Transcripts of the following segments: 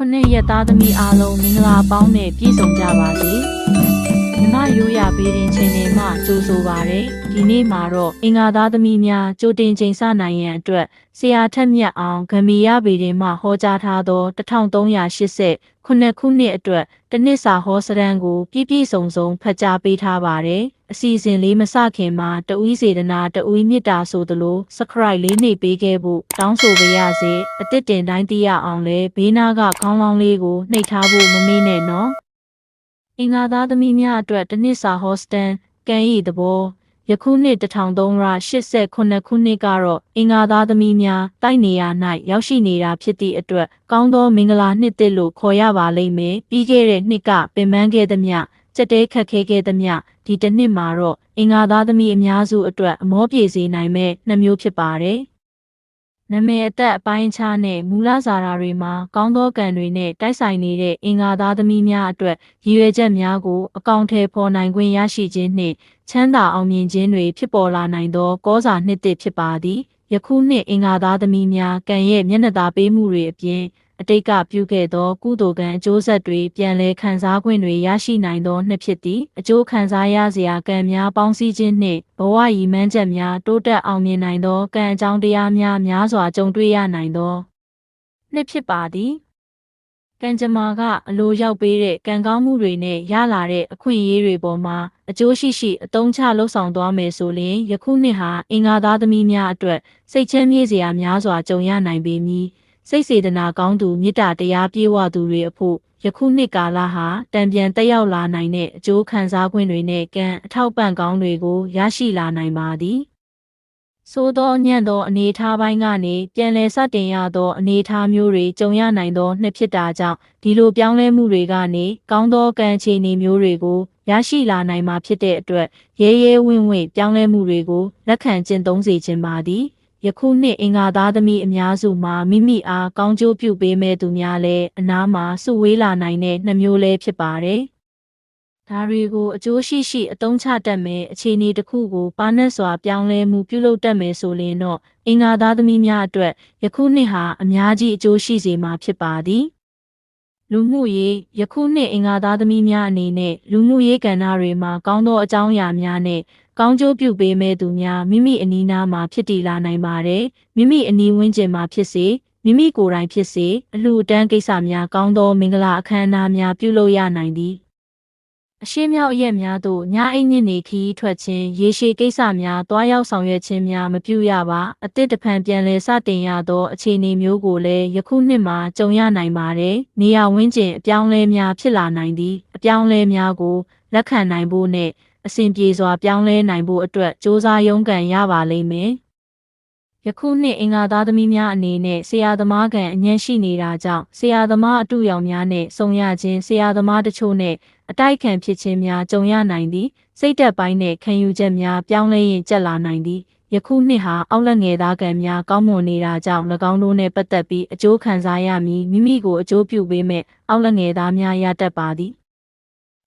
ခုနှစ်ရက်သားသမီးအားလုံးမင်္ဂလာပေါင်းနဲ့ပြည့်စုံကြပါစေ။ မြမရိုးရပေးတင်ချိန်တွေမှကြိုးဆိုပါရယ်။ဒီနေ့မှာတော့အင်္ဂါသားသမီးများကြိုတင်ချိန်ဆနိုင်ရန်အတွက်ဆရာထက်မြတ်အောင်ဂမီရပေတင်မှဟောကြားထားသော1380ခုနှစ်ခုနှစ်အတွက်တနစ်စာဟောစရန်ကိုပြည့်ပြည့်စုံစုံဖတ်ကြားပေးထားပါတယ်။အစီအစဉ်လေးမစခင်မှာတဦးစေတနာတဦးမေတ္တာဆိုသလို subscribe လေးနှိပ်ပေးခဲ့ဖို့တောင်းဆိုပါရစေ။အစ်စ်တင်တိုင်းသိရအောင်လဲဘေးနားကခေါင်းလောင်းလေးကိုနှိပ်ထားဖို့မမေ့နဲ့နော်။ အင်္ဂါသားသမီးများအတွက်တနစ်စာဟောစတန်ကံရည်သဘောယခုနှစ်1389ခုနှစ်ကတော့အင်္ဂါသားသမီးများတိုက်နေရ၌ရောက်ရှိနေတာဖြစ်သည့်အတွက်ကောင်းသောမင်္ဂလာနှစ်သစ်လို့ခေါ်ရပါလိမ့်မယ်ပြီးခဲ့တဲ့နှစ်ကပင်ပန်းခဲ့သမျှစက်တဲခက်ခဲခဲ့သမျှဒီတစ်နှစ်မှာတော့အင်္ဂါသားသမီးအများစုအတွက်အမောပြေစေနိုင်မဲ့နှမျိုးဖြစ်ပါတယ် နာမည်အသက်အပိုင်းခြားနဲ့မူလစာရာတွေမှာကောင်းသောကံတွေနဲ့တိုက်ဆိုင်နေတဲ့အင်္ဂါသားသမီးများအတွက်ရည်ရွယ်ချက်များကိုအကောင့်ထဲပေါ်နိုင်ခွင့်ရရှိခြင်းနှင့်ချမ်းသာအောင်မြင်ခြင်းတွေဖြစ်ပေါ်လာနိုင်သောကောစာနှစ်သစ်ဖြစ်ပါသည်ယခုနှစ်အင်္ဂါသားသမီးများကံရဲ့မျက်နှာသာပေးမှုတွေအပြင် အတိတ်ကပြုခဲ့သောကုသိုလ်ကံအကျိုးဆက်တွေပြန်လည်ခံစား권တွေရရှိနိုင်သောနှစ်ဖြစ်သည်အကျိုးခံစားရစရာကံများပေါင်းစည်းခြင်းနှင့်ဘဝရည်မှန်းချက်များတိုးတက်အောင်မြင်နိုင်သောကံအကြောင်းတရားများများစွာကြုံတွေ့ရနိုင်သောနှစ်ဖြစ်ပါသည်ကံကြမ္မာကအလိုရောက်ပေးတဲ့ကံကောင်းမှုတွေနဲ့ရလာတဲ့အခွင့်အရေးတွေပေါ်မှာအကျိုးရှိရှိအသုံးချလှုပ်ဆောင်သွားမယ်ဆိုရင်ယခုနှစ်ဟာအင်္ဂါသားသမီးများအတွက်စိတ်ချမ်းမြေ့စရာများစွာကြုံရနိုင်ပေမည် စိတ်စေတနာကောင်းသူမေတ္တာတရားပြေဝသူတွေအဖို့ယခုနှစ်ကာလဟာတံပြန်တက်ရောက်လာနိုင်တဲ့အကျိုးခံစား권တွေနဲ့ကံအထောက်ပံ့ကောင်းတွေကိုရရှိလာနိုင်ပါသည်သို့သောညံ့သောအနေအထားပိုင်းကနေပြန်လည်စတင်ရသောအနေအထားမျိုးတွေကြုံရနိုင်သောနှစ်ဖြစ်တာကြောင့်ဒီလိုပြောင်းလဲမှုတွေကနေကောင်းသောကံအခြေအနေမျိုးတွေကိုရရှိလာနိုင်မှာဖြစ်တဲ့အတွက်ရဲရဲဝင့်ဝင့်ပြောင်းလဲမှုတွေကိုလက်ခံကျင့်သုံးစေခြင်းပါသည် ယခုနှစ်အင်္ဂါသားသမီးအများစုမှာမိမိအားကောင်းကျိုးပြုပေးမဲ့သူများလည်းအနားမှာစုဝေးလာနိုင်တဲ့နှမျိုးလည်းဖြစ်ပါတယ်။ဒါတွေကိုအကျိုးရှိရှိအသုံးချတတ်မယ်အခြေအနေတစ်ခုကိုပါနက်စွာပြောင်းလဲမှုပြုလုပ်တတ်မယ်ဆိုရင်တော့အင်္ဂါသားသမီးများအတွက်ယခုနှစ်ဟာအများကြီးအကျိုးရှိစေမှာဖြစ်ပါသည်။ လူမှုရေးယခုနှစ်အင်္ဂါသားသမီးများအနေနဲ့လူမှုရေးကဏ္ဍတွေမှာကောင်းသောအကြောင်းအရာများနဲ့ကောင်းကျိုးပြုပေးမဲ့သူများမိမိအနီးနားမှာဖြစ်တည်လာနိုင်ပါတယ်မိမိအနီးဝန်းကျင်မှာဖြစ်စေမိမိကိုယ်တိုင်ဖြစ်စေအလှူအတန်းကိစ္စများကောင်းသောမင်္ဂလာအခမ်းအနားများပြုလုပ်ရနိုင်သည် အရှိမြောက်ရက်များသို့ညအိမ်ညနေခီးထွက်ခြင်းရေရှည်ကိစ္စများတွားရောက်ဆောင်ရွက်ခြင်းများမပြုရပါအသစ်တဖန်ပြန်လည်စတင်ရသောအခြေအနေမျိုးကိုလည်းယခုနှစ်မှာကြုံရနိုင်ပါတယ်နေရာဝန်းကျင်အပြောင်းလဲများဖြစ်လာနိုင်သည်အပြောင်းလဲများကိုလက်ခံနိုင်ဖို့နဲ့အစဉ်ပြေစွာပြောင်းလဲနိုင်ဖို့အတွက်စ조사ရုန်းကန်ရပါလိမ့်မယ်။ ယခုနှစ်အင်္ဂါသားသမီးများအနေနဲ့ဆရာသမားကအညံ့ရှိနေတာကြောင့်ဆရာသမားအတူရောင်များနဲ့ဆုံရခြင်းဆရာသမားတချို့နဲ့အတိုက်ခံဖြစ်ခြင်းများကြုံရနိုင်သည်စိတ်သက်ပိုင်းနဲ့ခံယူချက်များပြောင်းလဲရင်ကျက်လာနိုင်သည်ယခုနှစ်ဟာအောက်လက်ငယ်သားကံများကောင်းမွန်နေတာကြောင့်၎င်းတို့နဲ့ပတ်သက်ပြီးအကျိုးခံစားရမည်မိမိကိုအကျိုးပြုပေးမဲ့အောက်လက်ငယ်သားများရတတ်ပါသည်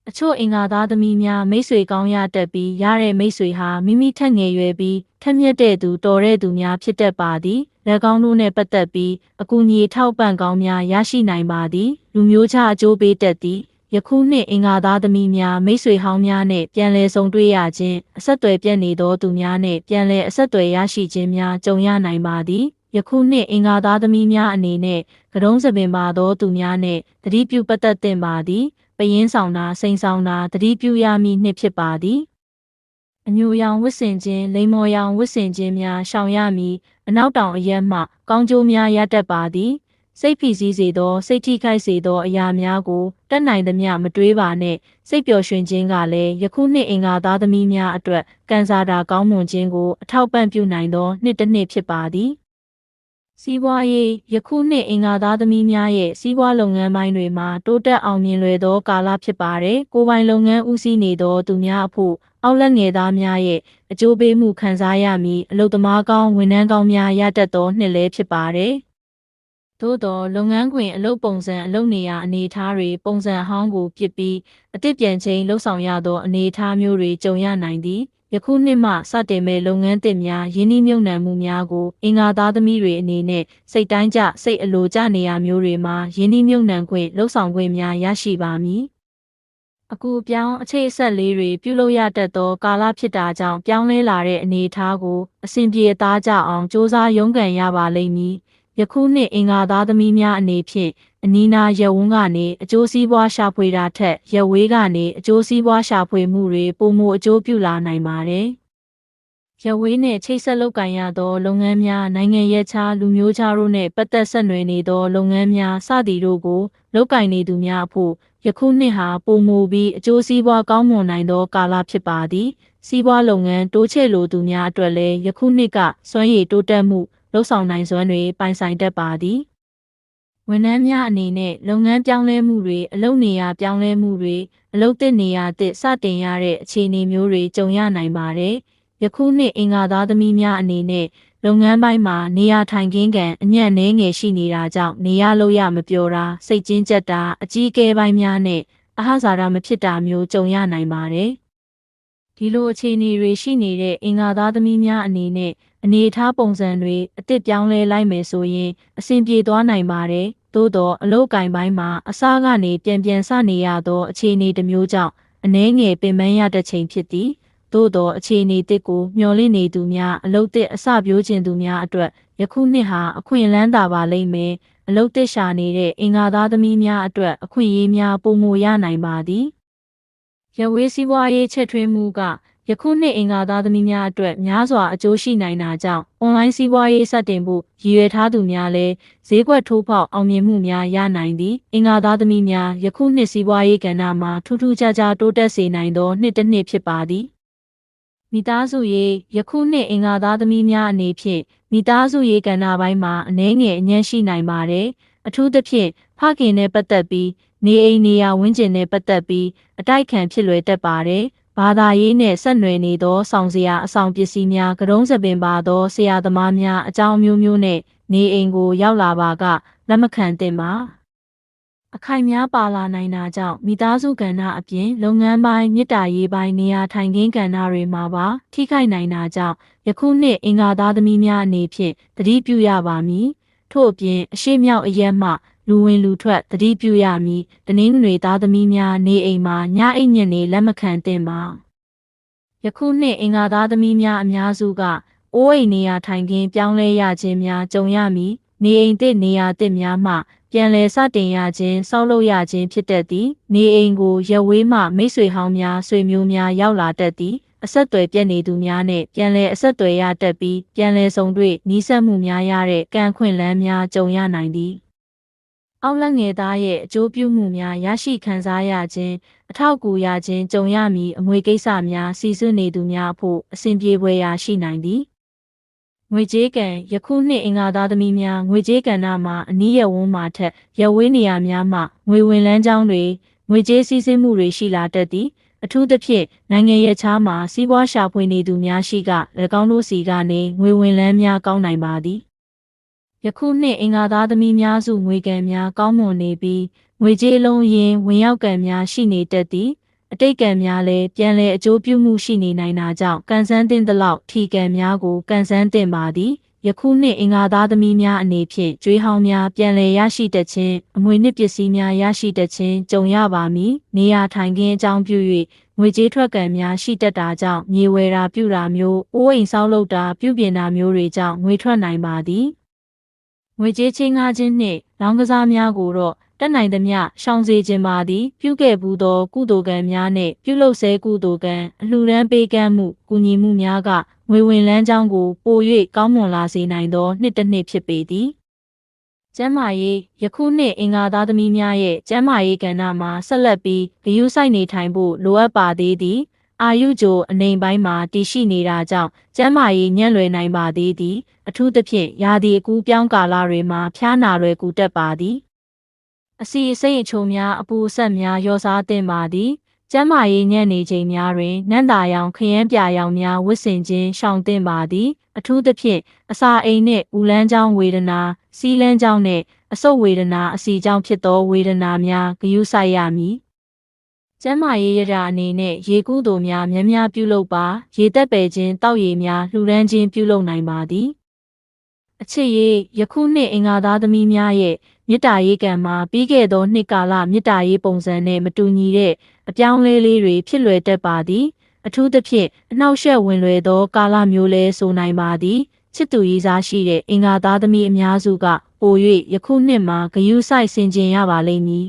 အချို့အင်္ဂါသားသမီးများမိတ်ဆွေကောင်းရတတ်ပြီးရတဲ့မိတ်ဆွေဟာမိမိထက်ငယ်ရွယ်ပြီးထက်မြက်တဲ့သူတော်တဲ့သူများဖြစ်တတ်ပါသည်၎င်းတို့နဲ့ပတ်သက်ပြီးအကူအညီထောက်ပံ့ကောင်းများရရှိနိုင်ပါသည်လူမျိုးခြားအကျိုးပေးတတ်သည်ယခုနှစ်အင်္ဂါသားသမီးများမိတ်ဆွေဟောင်းများနဲ့ပြန်လည်ဆုံတွေ့ရခြင်းအဆက်အသွယ်ပြတ်နေသောသူများနဲ့ပြန်လည်အဆက်အသွယ်ရရှိခြင်းများကြုံရနိုင်ပါသည်ယခုနှစ်အင်္ဂါသားသမီးများအနေနဲ့ကတုံးစပင်ပါသောသူများနဲ့တတိပြုပတ်သက်တင်ပါသည် ပယင်းဆောင်တာစိန်ဆောင်တာတတိပြုရမည်နှစ်ဖြစ်ပါသည်အညိုရောင်ဝစ်စင်ခြင်းလိမ္မော်ရောင်ဝစ်စင်ခြင်းများရှောင်ရမည်အနောက်တောင်အရက်မှ ကောင်းကျိုးများရတတ်ပါသည်စိတ်ဖိစီးစေသောစိတ်ထိခိုက်စေသောအရာများကိုတတ်နိုင်သမျှမတွေးပါနဲ့စိတ်ပျော်ရွှင်ခြင်းကလည်းယခုနှစ်အင်္ဂါသားသမီးများအတွက်ကံစားတာကောင်းမွန်ခြင်းကိုအထောက်ပံ့ပြုနိုင်သောနှစ်တစ်နှစ်ဖြစ်ပါသည် စီးပွားရေးယခုနှစ်အင်္ဂါသားသမီးများရဲ့စီးပွားလုပ်ငန်းပိုင်းတွေမှာတိုးတက်အောင်မြင်လွယ်သောကာလဖြစ်ပါတယ်။ကိုယ်ပိုင်လုပ်ငန်းဦးစီးနေသောသူများအဖို့အောက်လက်ငယ်သားများရဲ့အကျိုးပေးမှုခံစားရမည်အလုပ်သမားကောင်းဝန်ထမ်းကောင်းများရတတ်သောနှစ်လည်းဖြစ်ပါတယ်။သို့သောလုပ်ငန်းခွင်အလုပ်ပုံစံအလုပ်နေရာအနေအထားတွေပုံစံဟောင်းကိုပြစ်ပြီးအသစ်ပြန်ချိန်လှုပ်ဆောင်ရသောအနေအထားမျိုးတွေကြုံရနိုင်သည် ယခုနှစ်မှစတင်မဲ့လုပ်ငန်းသစ်များယင်းနှိမ့်မြုံနှံမှုများကိုအင်္ဂါသားသမီးတွေအနေနဲ့စိတ်တိုင်းကျစိတ်အလိုကျနေရာမျိုးတွေမှာယင်းနှိမ့်မြုံနှံခွင့်လှုပ်ဆောင်ခွင့်များရရှိပါမည်။အခုပြောင်းအခြေအဆက်လေးတွေပြုလုပ်ရတတ်သောကာလဖြစ်တာကြောင့်ပြောင်းလဲလာတဲ့အနေအထားကိုအစဉ်ပြေသားကြအောင်စ조사ရုန်းကန်ရပါလိမ့်မည်။ ယခုနှစ်အင်္ဂါသားသမီးများအနေဖြင့်အနီးနားရက်ဝန်းကနေအကျိုးစီးပွားရှာဖွေတာထက်ရက်ဝေးကနေအကျိုးစီးပွားရှာဖွေမှုတွေပုံမအကျိုးပြုလာနိုင်ပါတယ်။ရက်ဝေးနဲ့ချိတ်ဆက်လုပ်ကင်ရသောလုပ်ငန်းများနိုင်ငံရဲ့ခြားလူမျိုးခြားတို့နဲ့ပတ်သက်ဆက်နွယ်နေသောလုပ်ငန်းများစသည်တို့ကိုလုပ်ကင်နေသူများအဖို့ယခုနှစ်ဟာပုံမူပြီးအကျိုးစီးပွားကောင်းမွန်နိုင်သောကာလဖြစ်ပါသည်။စီးပွားလုပ်ငန်းတိုးချဲ့လိုသူများအတွက်လည်းယခုနှစ်ကစွမ်းရည်တိုးတက်မှု လှုပ်ဆောင်နိုင်စွမ်းတွေပိုင်ဆိုင်တတ်ပါသည်။ဝန်ထမ်းများအနေနဲ့လုပ်ငန်းပြောင်းလဲမှုတွေအလုပ်နေရာပြောင်းလဲမှုတွေအလုပ်သစ်နေရာသစ်စတင်ရတဲ့အခြေအနေမျိုးတွေကြုံရနိုင်ပါတယ်။ယခုနှစ်အင်္ဂါသားသမီးများအနေနဲ့လုပ်ငန်းပိုင်းမှာနေရာထိုင်ခင်းကန်အညံ့နှဲငယ်ရှိနေတာကြောင့်နေရလို့ရမပြောတာစိတ်ကျဉ်ကျက်တာအကြီးအကဲပိုင်းများနဲ့အဟဇာရမဖြစ်တာမျိုးကြုံရနိုင်ပါတယ်။ ဒီလိုအခြေအနေတွေရှိနေတဲ့အင်္ဂါသားသမီးများအနေနဲ့အနေအထားပုံစံတွေအစ်စ်ပြောင်းလဲလိုက်မယ်ဆိုရင်အဆင်ပြေသွားနိုင်ပါတယ်။သို့တော့အလုတ်ကင်ပိုင်းမှာအစားကနေပြန်ပြန်စနေရသောအခြေအနေတစ်မျိုးကြောင့်အနှဲငယ်ပင်ပန်းရတဲ့ချိန်ဖြစ်သည်။သို့တော့အခြေအနေတစ်ကိုမျှော်လင့်နေသူများအလုတ်တစ်အစပြိုးခြင်းသူများအတွက်ယခုနှစ်ဟာအခွင့်အလန်းသာပါလိမ့်မယ်။အလုတ်တစ်ရှာနေတဲ့အင်္ဂါသားသမီးများအတွက်အခွင့်အရေးများပုံမရနိုင်ပါသည်။ ရဝေးစည်းဝါးရေးချက်ထွေးမှုကယခုနှစ်အင်္ဂါသားသမီးများအတွက်များစွာအကျိုးရှိနိုင်တာကြောင့်အွန်လိုင်းစီးပွားရေးစတင်ဖို့ရည်ရွယ်ထားသူများလည်းဈေးကွက်ထိုးဖောက်အောင်မြင်မှုများရနိုင်သည်အင်္ဂါသားသမီးများယခုနှစ်စီးပွားရေးကဏ္ဍမှာထူးထူးခြားခြားတိုးတက်စေနိုင်သောနှစ်တစ်နှစ်ဖြစ်ပါသည်မိသားစုရေးယခုနှစ်အင်္ဂါသားသမီးများအနေဖြင့်မိသားစုရေးကဏ္ဍပိုင်းမှာအနည်းငယ်အညံ့ရှိနိုင်ပါတယ်အထူးသဖြင့်ဖခင်နဲ့ပတ်သက်ပြီး နေအိမ်နေရာဝန်းကျင်နဲ့ပတ်သက်ပြီးအတိုက်ခံဖြစ်လွယ်တတ်ပါတယ်ဘာသာရေးနှင့်ဆက်နွယ်နေသောဆောင်စရာအဆောင်ပစ္စည်းများကရုံးစပင်ပါသောဆရာသမားများအကြောင်းမျိုးမျိုးနှင့်နေအိမ်ကိုရောက်လာပါကလက်မခံသင့်ပါအခိုင်များပါလာနိုင်တာကြောင့်မိသားစုကဏ္ဍအပြင်လုပ်ငန်းပိုင်းမြစ်တာရေးပိုင်းနေရာထိုင်ခင်းကဏ္ဍတွေမှာပါထိခိုက်နိုင်တာကြောင့်ယခုနှစ်အင်္ဂါသားသမီးများအနေဖြင့်တတိပြုရပါမည်ထို့အပြင်အရှိမြောက်အရက်မှ လူဝင်လူထွက်တတိပြုရမည်တနင်္ဂနွေသားသမီးများနေအိမ်မှာညအိမ်ညက်နေလက်မခံသင့်ပါယခုနှစ်အင်္ဂါသားသမီးများအများစုကအိုးအိမ်နေရာထိုင်ခင်းပြောင်းလဲရခြင်းများကြုံရမည်နေအိမ်သစ်နေရာသစ်များမှပြန်လည်စတင်ရခြင်းဆောက်လုပ်ရခြင်းဖြစ်တတ်သည်နေအိမ်ကိုရဝေးမှမိတ်ဆွေဟောင်းများဆွေမျိုးများရောက်လာတတ်သည်အဆက်အသွယ်ပြတ်နေသူများနဲ့ပြန်လည်အဆက်အသွယ်ရတတ်ပြီးပြန်လည်ဆုံတွေ့နီးစပ်မှုများရတဲ့ကံခွင့်လန်းများကြုံရနိုင်သည် အောက်လက်ငယ်သားရဲ့အကျိုးပြုမှုများရရှိခံစားရခြင်းအထောက်အကူရခြင်းကြုံရမည်အမွေကိစ္စများစီစွနေသူများအဖို့အစဉ်ပြေပွဲရာရှိနိုင်သည်ငွေကြေးကံယခုနှစ်အင်္ဂါသားသမီးများငွေကြေးကဏ္ဍမှာအနည်းရဝန်းမှာထက်ရဝေးနေရာများမှငွေဝင်လန်းကြောင်းတွေငွေကြေးစည်းစိမ်မှုတွေရှိလာတတ်သည်အထူးသဖြင့်နိုင်ငံရဲ့ခြားမှာစီးပွားရှာဖွေနေသူများရှိက၎င်းတို့စီကနေငွေဝင်လန်းများကောင်းနိုင်ပါသည် ယခုနှစ်အင်္ဂါသားသမီးများစုငွေကံများကောင်းမွန်နေပြီးငွေကြေးလုံးရင်ဝင်ရောက်ကံများရှိနေတတ်သည်အတိတ်ကံများလည်းပြန်လည်အကျိုးပြုမှုရှိနေနိုင်တာကြောင့်ကန်ဆန်းတင်သလောက်ထီကံများကိုကန်ဆန်းတင်ပါသည်ယခုနှစ်အင်္ဂါသားသမီးများအနေဖြင့်ကျွေးဟောင်းများပြန်လည်ရရှိတတ်ခြင်းအမွေနှစ်ပစ္စည်းများရရှိတတ်ခြင်းကြုံရပါမည်နေရာထိုင်ခင်းအကြောင်းပြု၍ငွေကြေးထွက်ကံများရှိတတ်တာကြောင့်မြေဝယ်တာပြုတာမျိုးအိုးအိမ်ဆောက်လုပ်တာပြုပြင်တာမျိုးတွေကြောင့်ငွေထွက်နိုင်ပါသည် ငွေကြေးချင်းကားခြင်းနှင့်လောင်းကစားများကိုတော့တက်နိုင်သမျှရှောင်စေခြင်းပါသည် ပြုခဲ့ဘူးသော ကုသိုလ်ကံများနှင့်ပြုလုပ်ဆဲကုသိုလ်ကံအလှူဒန်းပေးကမ်းမှုကူညီမှုများကငွေဝင်လန်းကြောင်းကိုပို၍ကောင်းမွန်လာစေနိုင်သောနှစ်တစ်နှစ်ဖြစ်ပေသည်ကျမ်းမာရေးယခုနှစ်အင်္ဂါသားသမီးများရဲ့ကျမ်းမာရေးကဏ္ဍမှာဆက်လက်ပြီးဂရုစိုက်နေထိုင်ဖို့လိုအပ်ပါသေးသည် အာယုဂျိုအနေပိုင်းမှာတည်ရှိနေတာကြောင့်ကျန်းမာရေးညံ့လွယ်နိုင်ပါသေးသည် အထူးသဖြင့်ရာသီအကူးပြောင်းကာလတွေမှာဖျားနာလွယ်ကူတတ်ပါသည်အစီအစိမ်အချိုများအပူဆက်များရောစားသင့်ပါသည်ကျမ်းမာရေးညံ့နေချိန်များတွင်နန္တာရောင်ခရမ်းပြရောင်များဝတ်ဆင်ခြင်းရှောင်သင့်ပါသည် အထူးသဖြင့်အစာအိမ်နှင့်ဦးလန်းချောင်းဝေဒနာစီးလန်းချောင်းနှင့်အဆုတ်ဝေဒနာအစီချောင်းဖြစ်သောဝေဒနာများဂရုစိုက်ရမည် ကျမ်းမာရေးရတာအနေနဲ့ရေကူးတို့များများများပြုလုပ်ပါ ရေသက်ပယ်ခြင်းတောက်ရည်များလှူဒန်းခြင်းပြုလုပ်နိုင်ပါသည်အချစ်ရေးယခုနှစ်အင်္ဂါသားသမီးများရဲ့မေတ္တာရေးကံမှာပြီးခဲ့သောနှစ်ကာလမေတ္တာရေးပုံစံနဲ့မတူညီတဲ့အပြောင်းလဲလေးတွေဖြစ်လွယ်တတ်ပါသည် အထူးသဖြင့်အနှောက်အယှက်ဝင်လွယ်သောကာလမျိုးလဲဆိုနိုင်ပါသည်ချစ်သူရေးစားရှိတဲ့အင်္ဂါသားသမီးအများစုကပို၍ယခုနှစ်မှာဂယုဆိုင်ဆင်ကျင်ရပါလိမ့်မည်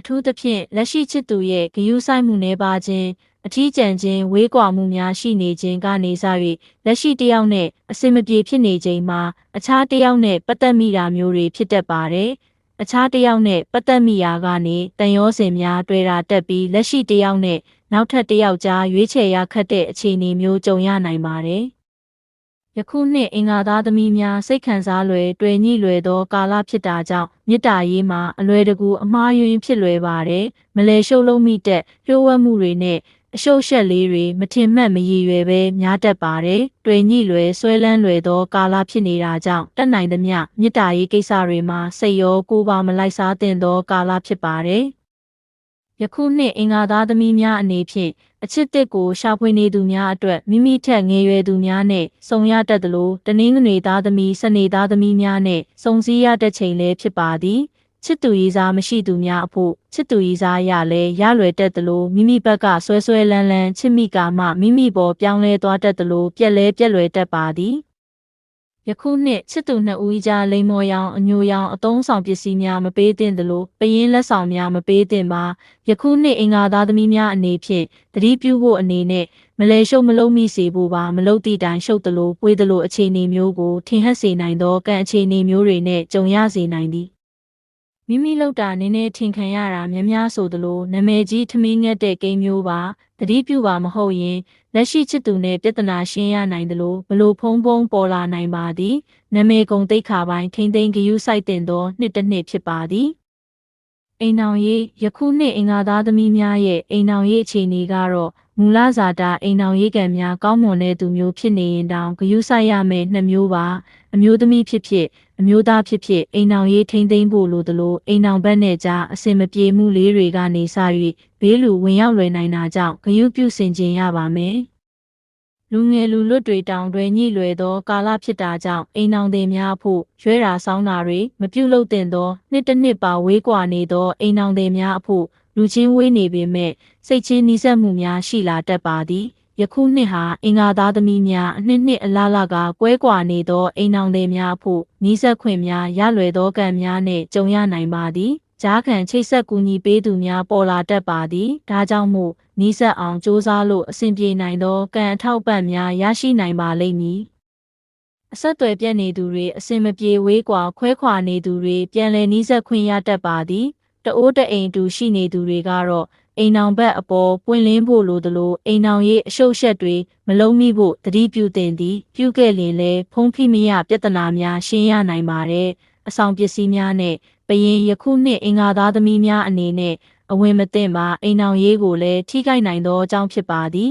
အထူးသဖြင့်လက်ရှိချစ်သူရဲ့ဂယုဆိုင်မှုနှဲပါခြင်းအထီးကျန်ခြင်းဝေးကွာမှုများရှိနေခြင်းကနေစ၍လက်ရှိတယောက်နဲ့အစင်မပြေဖြစ်နေချိန်မှာအခြားတယောက်နဲ့ပတ်သက်မိတာမျိုးတွေဖြစ်တတ်ပါတယ်။အခြားတယောက်နဲ့ပတ်သက်မိရာကနေတန်ရောစင်များတွေ့တာတက်ပြီးလက်ရှိတယောက်နဲ့နောက်ထပ်တယောက်ကြားရွေးချယ်ရခတ်တဲ့အခြေအနေမျိုးကြုံရနိုင်ပါတယ်။ ယခုနှစ်အင်္ဂါသားသမီးများစိတ်ခံစားလွယ်တွေ့ညှိလွယ်သောကာလဖြစ်တာကြောင့်မေတ္တာရေးမှာအလွယ်တကူအမှားယွင်းဖြစ်လွယ်ပါတယ်။မလဲရှုပ်လုံးမိတဲ့လျှို့ဝှက်မှုတွေနဲ့အရှုပ်ရှက်လေးတွေမထင်မှတ်မရည်ရွယ်ပဲများတတ်ပါတယ်။တွေ့ညှိလွယ်ဆွဲလန်းလွယ်သောကာလဖြစ်နေတာကြောင့်တက်နိုင်သမျှမေတ္တာရေးကိစ္စတွေမှာစိတ်ရောကိုယ်ပါမလိုက်စားသင့်သောကာလဖြစ်ပါတယ်။ ယခုနှစ်အင်္ဂါသားသမီးများအနေဖြင့်အချစ်တစ်ကိုရှာဖွေနေသူများအတွက်မိမိထက်ငယ်ရွယ်သူများနဲ့ဆုံရတတ်သလိုတနင်္ဂနွေသားသမီးစနေသားသမီးများနဲ့ဆုံစည်းရတတ်ချိန်လည်းဖြစ်ပါသည်ချစ်သူရေးစားမရှိသူများအဖို့ချစ်သူရေးစားရလဲရလွယ်တတ်သလိုမိမိဘက်ကဆွဲဆွဲလန်းလန်းချစ်မိကာမှမိမိပေါ်ပြောင်းလဲသွားတတ်သလိုပြက်လဲပြက်လွယ်တတ်ပါသည် ယခုနှစ်ချစ်သူနှစ်ဦးကြားလိမ်မော်ရောင်အညိုရောင်အတုံးဆောင်ပစ္စည်းများမပေးသင့်သလိုပရင်လက်ဆောင်များမပေးသင့်ပါယခုနှစ်အင်္ဂါသားသမီးများအနေဖြင့်တတိပြုဖို့အနေနဲ့မလဲရှုပ်မလုံးမိစေဖို့ပါမလုပ်သည့်တိုင်ရှုပ်သလိုပွေးသလိုအခြေအနေမျိုးကိုထင်ဟပ်စေနိုင်သောကံအခြေအနေမျိုးတွေနဲ့ကြုံရစေနိုင်သည် မိမိလောက်တာနည်းနည်းထင်ခံရတာများများဆိုသလိုနာမည်ကြီးထမင်းငက်တဲ့ကိန်းမျိုးပါတတိပြုပါမဟုတ်ရင်လက်ရှိချစ်သူနဲ့ပြဿနာရှင်းရနိုင်သလိုဘလို့ဖုံးဖုံးပေါ်လာနိုင်ပါသည်နာမည်ကုံတိတ်ခါပိုင်းထိမ့်သိမ်းဂယုစိုက်တင်သောနှစ်တစ်နှစ်ဖြစ်ပါသည်အိမ်အောင်ရေးယခုနှစ်အင်္ဂါသားသမီးများရဲ့အိမ်အောင်ရေးအခြေအနေကတော့မူလဇာတာအိမ်အောင်ရေးကံများကောင်းမွန်တဲ့သူမျိုးဖြစ်နေရင်တောင်ဂယုစိုက်ရမယ်နှစ်မျိုးပါအမျိုးသမီးဖြစ်ဖြစ် အမျိုးသားဖြစ်ဖြစ်အိမ်အောင်ရေးထိမ့်သိမ်းဖို့လိုသလိုအိမ်အောင်ဘက်နဲ့ကြားအစင်မပြေမှုလေးတွေကနေစ၍ဘေးလူဝင်ရောက်လွယ်နိုင်တာကြောင့်ဂယုပြုဆင်ခြင်းရပါမယ်လူငယ်လူလွတ်တွေတောင်တွင်ညှိလွယ်သောကာလဖြစ်တာကြောင့်အိမ်အောင်သည်များဖို့ရွဲတာဆောင်းတာတွေမပြုတ်လို့တင်သောနှစ်တစ်နှစ်ပါဝေးကွာနေသောအိမ်အောင်သည်များအဖို့လူချင်းဝေးနေပေမဲ့စိတ်ချင်းနှီးစပ်မှုများရှိလာတတ်ပါသည် ယခုနှစ်ဟာအင်္ဂါသားသမီးများအနှစ်နှစ်အလားလာကကွဲကွာနေသောအိမ်အောင်သည်များအဖို့နီးစပ်ခွင့်များရလွယ်သောကံများနှင့်ကြုံရနိုင်ပါသည်ကြားခံချိတ်ဆက်ကူညီပေးသူများပေါ်လာတတ်ပါသည်ဒါကြောင့်မို့နီးစပ်အောင်စ조사လို့အဆင်ပြေနိုင်သောကံအထောက်ပံ့များရရှိနိုင်ပါလိမ့်မည်အဆက်အသွယ်ပြတ်နေသူတွေအစင်မပြေဝေးကွာခွဲခွာနေသူတွေပြန်လည်နီးစပ်ခွင့်ရတတ်ပါသည်တအိုးတအိမ်တူရှိနေသူတွေကတော့ အိမ်အောင်ဘက်အပေါ်ပွင့်လင်းဖို့လိုသလိုအိမ်အောင်ရေးအရှုပ်ရှက်တွေမလုံးမိဖို့တတိပြုတင်သည် ပြုခဲ့လင်လဲဖုံးဖိမရပြဿနာများရှင်းရနိုင်ပါတယ်အဆောင်ပစ္စည်းများနဲ့ပရင်ယခုနှစ်အင်္ဂါသားသမီးများအနေနဲ့အဝင်မသိမ့်ပါအိမ်အောင်ရေးကိုလည်းထိခိုက်နိုင်သောအကြောင်းဖြစ်ပါသည်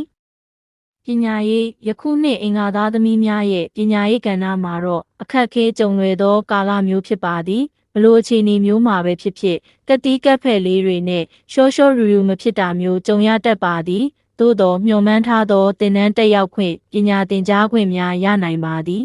ပညာရေးယခုနှစ်အင်္ဂါသားသမီးများရဲ့ပညာရေးကဏ္ဍမှာတော့အခက်အခဲကြုံလွယ်သောကာလမျိုးဖြစ်ပါသည်ဘလို့အခြေအနေမျိုးမှာပဲဖြစ်ဖြစ်ကတိကက်ဖက်လေးတွေနဲ့ရှော့ရှော့ရူရူမဖြစ်တာမျိုးကြုံရတတ်ပါသည်သို့တော်မျှော်မှန်းထားသောတင်နန်းတက်ရောက်ခွင့်ပညာသင်ကြားခွင့်များရနိုင်ပါသည်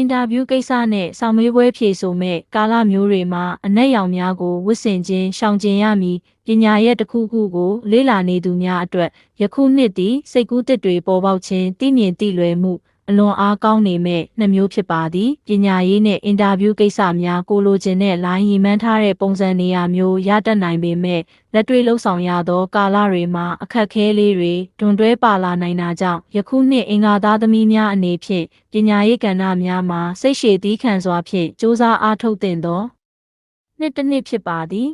အင်တာဗျူးကိစ္စနဲ့ဆောင်မေးပွဲဖြေဆိုမဲ့ကာလမျိုးတွေမှာအနက်ရောင်များကိုဝတ်ဆင်ခြင်းရှောင်ကျဉ်ရမည်ပညာရဲ့တစ်ခုခုကို လေ့လာနေသူများအတွက်ယခုနှစ်သည်စိတ်ကူးတစ်တွေပေါ်ပေါက်ခြင်းသိမြင်သိလွယ်မှု အလွန်အားကောင်းနေမဲ့နှစ်မျိုးဖြစ်ပါသည်ပညာရေးနဲ့အင်တာဗျူးကိစ္စများကိုလိုချင်တဲ့လိုင်းရီမှန်းထားတဲ့ပုံစံနေရာမျိုးရတတ်နိုင်ပေမဲ့လက်တွေ့လှုပ်ဆောင်ရသောကာလတွေမှာအခက်ခဲလေးတွေတွန်တွဲပါလာနိုင်တာကြောင့်ယခုနှစ်အင်္ဂါသားသမီးများအနေဖြင့်ပညာရေးကဏ္ဍများမှာစိတ်ရှည်သီးခံစွာဖြင့်စ조사အားထုတ်သင့်သောနှစ်တစ်နှစ်ဖြစ်ပါသည်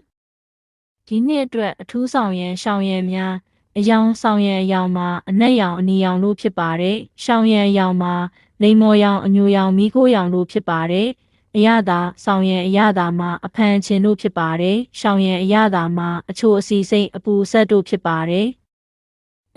ဒီနှစ်အတွက်အထူးဆောင်ရန်ရှောင်ရန်များ အယောင်ဆောင်ရန်အယောင်မှာအနက်ရောင်အနီရောင်လို့ဖြစ်ပါတယ်။ရှောင်ရန်အယောင်မှာလိမ္မော်ရောင်အညိုရောင်မီးခိုးရောင်လို့ဖြစ်ပါတယ်။အရသာဆောင်ရန်အရသာမှာအဖန်ချင်တို့ဖြစ်ပါတယ်။ရှောင်ရန်အရသာမှာအချိုအစီစိတ်အပူဆက်တို့ဖြစ်ပါတယ်။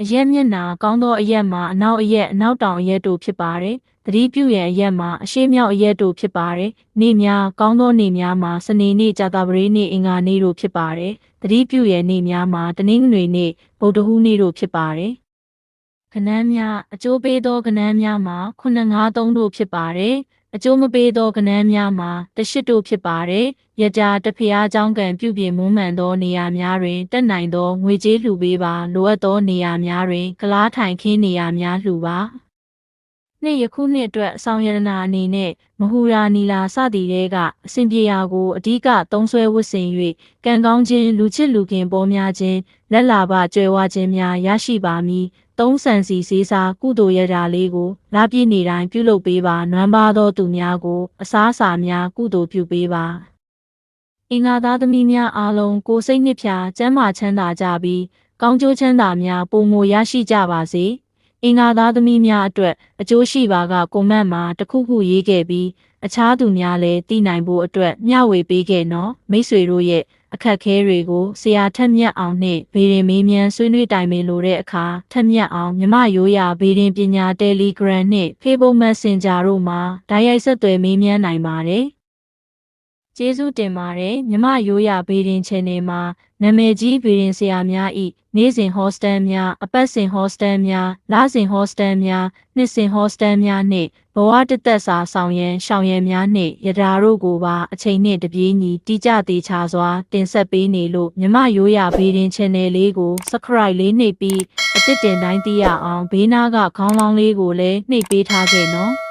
အရက်မျက်နှာကောင်းသောအရက်မှာအနောက်အရက်အနောက်တောင်အရက်တို့ဖြစ်ပါတယ်။သတိပြုရန်အရက်မှာအရှိမြောက်အရက်တို့ဖြစ်ပါတယ်။နေ့များကောင်းသောနေ့များမှာစနေနေ့ကြာသပတေးနေ့အင်္ဂါနေ့တို့ဖြစ်ပါတယ်။သတိပြုရန်နေ့များမှာတနင်္ဂနွေနေ့ဗုဒ္ဓဟူးနေ့တို့ဖြစ်ပါတယ်။ကဏ္ဍများအကျိုးပေးသောကဏ္ဍများမှာ953တို့ဖြစ်ပါတယ်။ အကျိုးမပေးသောကဏ္ဍများမှာတရှိတို့ဖြစ်ပါတယ်။ရကြတဖျားเจ้าကံပြုပြင်မွမ်းမံသောနေရာများတွင်တက်နိုင်သောငွေကြေးလှူပေးပါလိုအပ်သောနေရာများတွင်ကလားထိုင်ခင်းနေရာများလှူပါ နှစ်ယခုနှစ်အတွက်အဆောင်ရတနာအနေနဲ့မဟူရာနီလာစသည်တဲကအစဉ်ပြေရာကိုအဓိကသုံးဆွဲဝတ်ဆင်၍ကံကောင်းခြင်းလူချစ်လူခင်ပေါ်များခြင်းလက်လာပကြွယ်ဝခြင်းများရရှိပါမည် သုံးဆန်စီစေးစားကုသိုလ်ရတာလေးကိုလာပြည့်နေတိုင်းပြုလုပ်ပေးပါနွမ်းပါသောသူများကိုအစားအစာများကုသိုလ်ပြုပေးပါအင်္ဂါသားသမီးများအားလုံးကိုယ်စိတ်နှစ်ဖြာကျမ်းမာချမ်းသာကြပြီးကောင်းကျိုးချမ်းသာများပုံမရရှိကြပါစေအင်္ဂါသားသမီးများအတွက်အကျိုးရှိပါကကွန်မန့်မှာတစ်ခုခုရေးခဲ့ပြီးအခြားသူများလည်းသိနိုင်ဖို့အတွက်မျှဝေပေးခဲ့နော်မိတ်ဆွေတို့ရဲ့ အခက်ခဲတွေကိုဆရာထက်မြတ်အောင်နှင့်ဗေဒင်မေးမြန်းဆွေးနွေးတိုင်ပင်လိုတဲ့အခါထက်မြတ်အောင်မြမရိုးရာဗေဒင်ပညာ Telegram နှင့် Facebook Messenger တို့မှာဓာတ်ရိုက်ဆက်သွယ်မေးမြန်းနိုင်ပါတယ်ကျေးဇူးတင်ပါတယ်မြမရိုးရာဗေဒင် channel မှာ နာမည်ကြီးဗေဒင်ဆရာများဤနေ့စဉ် hostel များအပတ်စဉ် hostel များလစဉ် hostel များနှစ်စဉ် hostel များနှင့်ဘဝတသက်စာဆောင်ရန်ရှောင်ရန်များနှင့်ရတာတို့ကိုပါအချိန်နှင့်တပြေးညီတိကျသေးချစွာ တင်ဆက်ပေးနေလို့မြမရိုးရာဗေဒင် channel လေးကို subscribe လေးနှိပ်ပြီးအသစ်တင်တိုင်းသိရအောင်ဘေးနားကခေါင်းလောင်းလေးကိုလည်းနှိပ်ပေးထားခဲ့နော်